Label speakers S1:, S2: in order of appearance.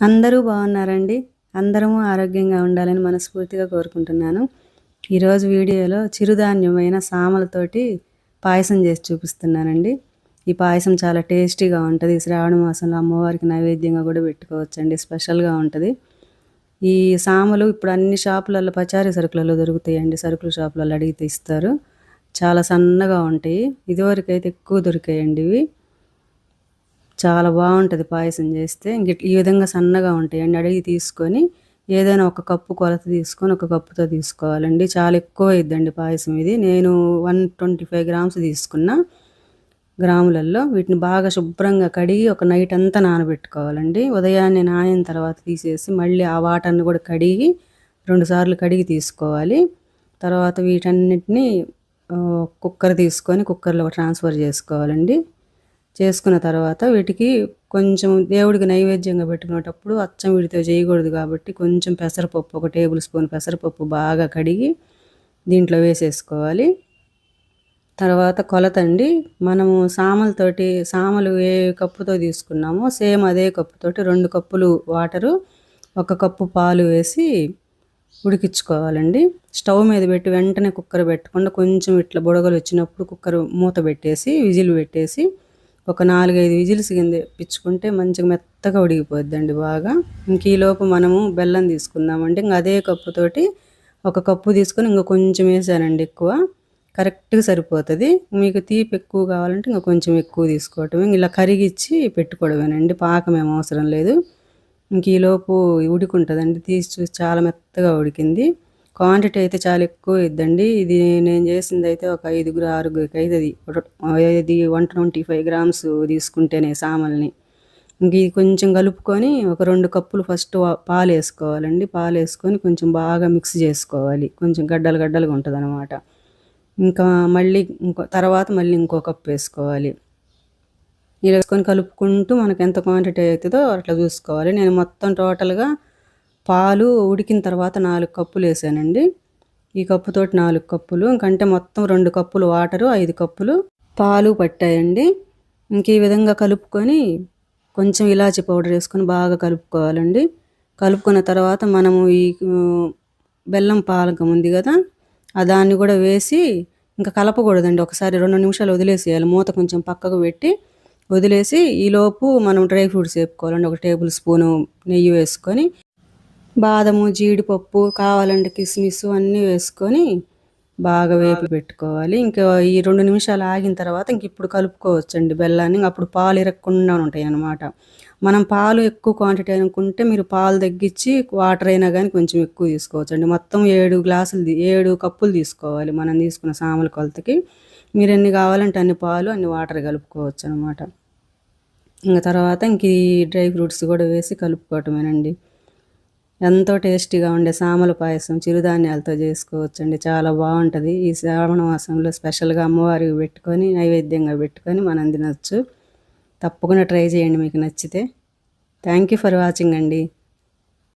S1: అందరూ బాగున్నారండి. అందరము ఆరోగ్యంగా ఉండాలని మనస్ఫూర్తిగా కోరుకుంటున్నాను. ఈరోజు వీడియోలో చిరుధాన్యమైన సామలతోటి పాయసం చేసి చూపిస్తున్నానండి. ఈ పాయసం చాలా టేస్టీగా ఉంటుంది. శ్రావణ మాసంలో అమ్మవారికి నైవేద్యంగా కూడా పెట్టుకోవచ్చండి. స్పెషల్గా ఉంటుంది. ఈ సామలు ఇప్పుడు అన్ని షాపులలో పచారీ సరుకులలో దొరుకుతాయండి. సరుకుల షాపులలో అడిగితే ఇస్తారు. చాలా సన్నగా ఉంటాయి. ఇదివరకు అయితే ఎక్కువ దొరికాయండి ఇవి. చాలా బాగుంటుంది పాయసం చేస్తే. ఇంక ఈ విధంగా సన్నగా ఉంటాయండి అడిగి తీసుకొని ఏదైనా ఒక కప్పు కొలత తీసుకొని ఒక కప్పుతో తీసుకోవాలండి. చాలా ఎక్కువ అయిద్దండి పాయసం ఇది. నేను వన్ ట్వంటీ ఫైవ్ గ్రామ్స్ తీసుకున్న గ్రాములలో వీటిని బాగా శుభ్రంగా కడిగి ఒక నైట్ అంతా నానబెట్టుకోవాలండి. ఉదయాన్నే నానిన తర్వాత తీసేసి మళ్ళీ ఆ వాటర్ని కూడా కడిగి రెండుసార్లు కడిగి తీసుకోవాలి. తర్వాత వీటన్నిటిని కుక్కర్ తీసుకొని కుక్కర్లో ట్రాన్స్ఫర్ చేసుకోవాలండి. చేసుకున్న తర్వాత వీటికి కొంచెం దేవుడికి నైవేద్యంగా పెట్టుకునేటప్పుడు అచ్చం వీటితో చేయకూడదు కాబట్టి కొంచెం పెసరపప్పు ఒక టేబుల్ స్పూన్ పెసరపప్పు బాగా కడిగి దీంట్లో వేసేసుకోవాలి. తర్వాత కొలతండి. మనము సామలతోటి సామలు ఏ కప్పుతో తీసుకున్నామో సేమ్ అదే కప్పుతోటి రెండు కప్పులు వాటరు ఒక కప్పు పాలు వేసి ఉడికించుకోవాలండి. స్టవ్ మీద పెట్టి వెంటనే కుక్కర్ పెట్టకుండా. కొంచెం ఇట్లా బుడగలు వచ్చినప్పుడు కుక్కర్ మూత పెట్టేసి విజిల్ పెట్టేసి ఒక నాలుగైదు విజిల్స్ కింద పిచ్చుకుంటే మంచిగా మెత్తగా ఉడికిపోద్దండి బాగా. ఇంక ఈలోపు మనము బెల్లం తీసుకుందామండి ఇంక అదే కప్పుతోటి ఒక కప్పు తీసుకొని ఇంకా కొంచెం వేసానండి ఎక్కువ. కరెక్ట్గా సరిపోతుంది. మీకు తీపి ఎక్కువ కావాలంటే ఇంకా కొంచెం ఎక్కువ తీసుకోవటం ఇలా కరిగిచ్చి పెట్టుకోవడమేనండి. పాకం ఏం అవసరం లేదు. ఇంక ఈలోపు ఉడికుంటుందండి తీసి చూసి చాలా మెత్తగా ఉడికింది. క్వాంటిటీ అయితే చాలా ఎక్కువ ఇద్దండి. ఇది నేను చేసింది అయితే ఒక ఐదుగురు ఆరుగురికి అవుతుంది ఇది వన్ ట్వంటీ ఫైవ్ గ్రామ్స్ తీసుకుంటేనే సామల్ని ఇంక ఇది కొంచెం కలుపుకొని ఒక రెండు కప్పులు ఫస్ట్ పాలు వేసుకోవాలండి. పాలు వేసుకొని కొంచెం బాగా మిక్స్ చేసుకోవాలి. కొంచెం గడ్డలు గడ్డలుగా ఉంటుంది అనమాట ఇంకా మళ్ళీ ఇంకో తర్వాత మళ్ళీ ఇంకో కప్పు వేసుకోవాలి. ఇలా వేసుకొని కలుపుకుంటూ మనకు ఎంత క్వాంటిటీ అవుతుందో అట్లా చూసుకోవాలి. నేను మొత్తం టోటల్గా పాలు ఉడికిన తర్వాత నాలుగు కప్పులు వేసానండి. ఈ కప్పుతోటి నాలుగు కప్పులు ఇంకంటే మొత్తం రెండు కప్పులు వాటరు ఐదు కప్పులు పాలు పట్టాయండి. ఇంక ఈ విధంగా కలుపుకొని కొంచెం ఇలాచి పౌడర్ వేసుకొని బాగా కలుపుకోవాలండి. కలుపుకున్న తర్వాత మనము ఈ బెల్లం పాలకం ఉంది కదా ఆ దాన్ని కూడా వేసి ఇంకా కలపకూడదండి. ఒకసారి రెండు నిమిషాలు వదిలేసేయాలి. మూత కొంచెం పక్కకు పెట్టి వదిలేసి ఈలోపు మనం డ్రై ఫ్రూట్స్ వేపుకోవాలండి. ఒక టేబుల్ స్పూను నెయ్యి వేసుకొని బాదము జీడిపప్పు కావాలంటే కిస్మిస్ అన్నీ వేసుకొని బాగా వేపి పెట్టుకోవాలి. ఇంకా ఈ రెండు నిమిషాలు ఆగిన తర్వాత ఇంక ఇప్పుడు కలుపుకోవచ్చండి బెల్లాన్ని. అప్పుడు పాలు ఇరగకుండా ఉంటాయి అన్నమాట మనం పాలు ఎక్కువ క్వాంటిటీ అనుకుంటే మీరు పాలు తగ్గించి వాటర్ అయినా కానీ కొంచెం ఎక్కువ తీసుకోవచ్చు అండి మొత్తం ఏడు గ్లాసులు ఏడు కప్పులు తీసుకోవాలి మనం తీసుకున్న సామల కొలతకి. మీరు ఎన్ని కావాలంటే అన్ని పాలు అన్ని వాటర్ కలుపుకోవచ్చు అనమాట ఇంకా తర్వాత ఇంక ఈ డ్రై ఫ్రూట్స్ కూడా వేసి కలుపుకోవటమేనండి. ఎంతో టేస్టీగా ఉండే సామల పాయసం చిరుధాన్యాలతో చేసుకోవచ్చండి. చాలా బాగుంటుంది. ఈ శ్రావణ మాసంలో స్పెషల్గా అమ్మవారికి పెట్టుకొని నైవేద్యంగా పెట్టుకొని మనం తినచ్చు. తప్పకుండా ట్రై చేయండి మీకు నచ్చితే. థ్యాంక్ యూ ఫర్ వాచింగ్ అండి.